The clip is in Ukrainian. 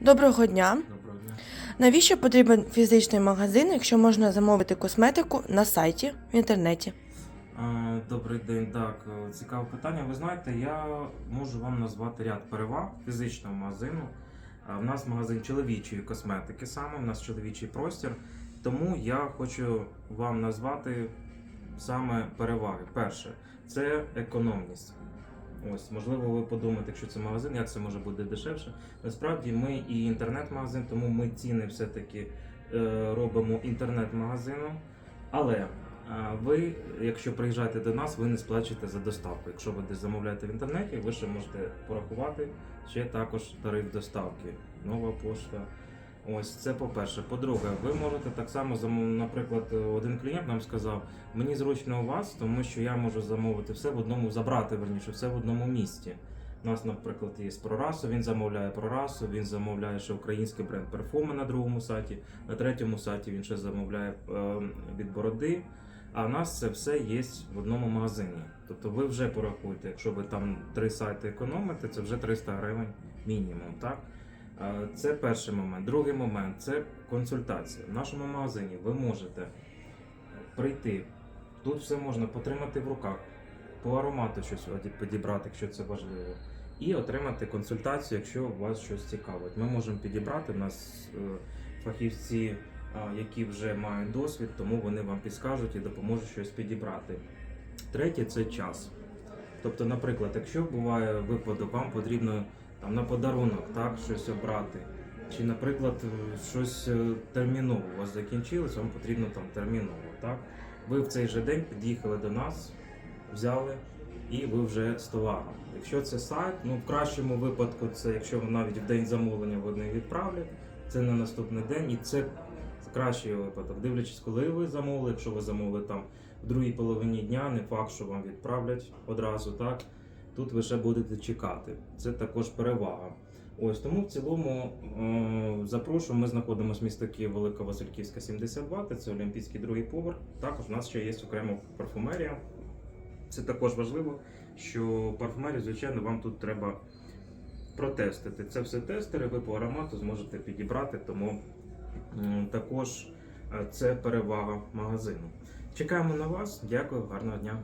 Доброго дня. Доброго дня. Навіщо потрібен фізичний магазин, якщо можна замовити косметику на сайті в інтернеті? Е, Добрий день. Так, е, цікаве питання. Ви знаєте, я можу вам назвати ряд переваг фізичного магазину. В нас магазин чоловічої косметики саме, у нас чоловічий простір. Тому я хочу вам назвати саме переваги. Перше, це економність. Ось, можливо, ви подумаєте, якщо це магазин, як це може бути дешевше. Насправді ми і інтернет-магазин, тому ми ціни все-таки е, робимо інтернет-магазином. Але е, ви, якщо приїжджаєте до нас, ви не сплачуєте за доставку. Якщо ви десь замовляєте в інтернеті, ви ще можете порахувати ще також тариф доставки. Нова пошта. Ось це по-перше. По-друге, ви можете так само наприклад, один клієнт нам сказав, мені зручно у вас, тому що я можу замовити все в одному, забрати верніше, все в одному місті. У нас, наприклад, є Прорасо, він замовляє Прорасо, він замовляє ще український бренд Перфуми на другому сайті, на третьому сайті він ще замовляє е, від бороди. А в нас це все є в одному магазині. Тобто ви вже порахуєте, якщо ви там три сайти економите, це вже 300 гривень мінімум. Так? Е, Це перший момент. Другий момент це консультація. В нашому магазині ви можете прийти. Тут все можна потримати в руках, по аромату щось підібрати, якщо це важливо, і отримати консультацію, якщо вас щось цікавить. Ми можемо підібрати у нас е, фахівці, які вже мають досвід, тому вони вам підскажуть і допоможуть щось підібрати. Третє це час. Тобто, наприклад, якщо буває випадок, вам потрібно там на подарунок так, щось обрати. Чи, наприклад, е, щось е, терміново у вас закінчилось, вам потрібно там терміново. Так? Ви в цей же день під'їхали до нас, взяли і ви вже з товаром. Якщо це сайт, ну в кращому випадку, це якщо навіть в день замовлення вони відправлять, це на наступний день, і це кращий випадок. Дивлячись, коли ви замовили, якщо ви замовили там в другій половині дня, не факт, що вам відправлять одразу, так тут ви ще будете чекати. Це також перевага. Ось тому в цілому е, запрошую. Ми знаходимося в місто Київ, Велика Васильківська, 72, це Олімпійський другий поверх. Також у нас ще є окрема парфумерія. Це також важливо, що парфумерію, звичайно, вам тут треба протестити. Це все тестери, ви по аромату зможете підібрати, тому м, також е, це перевага магазину. Чекаємо на вас. Дякую, гарного дня.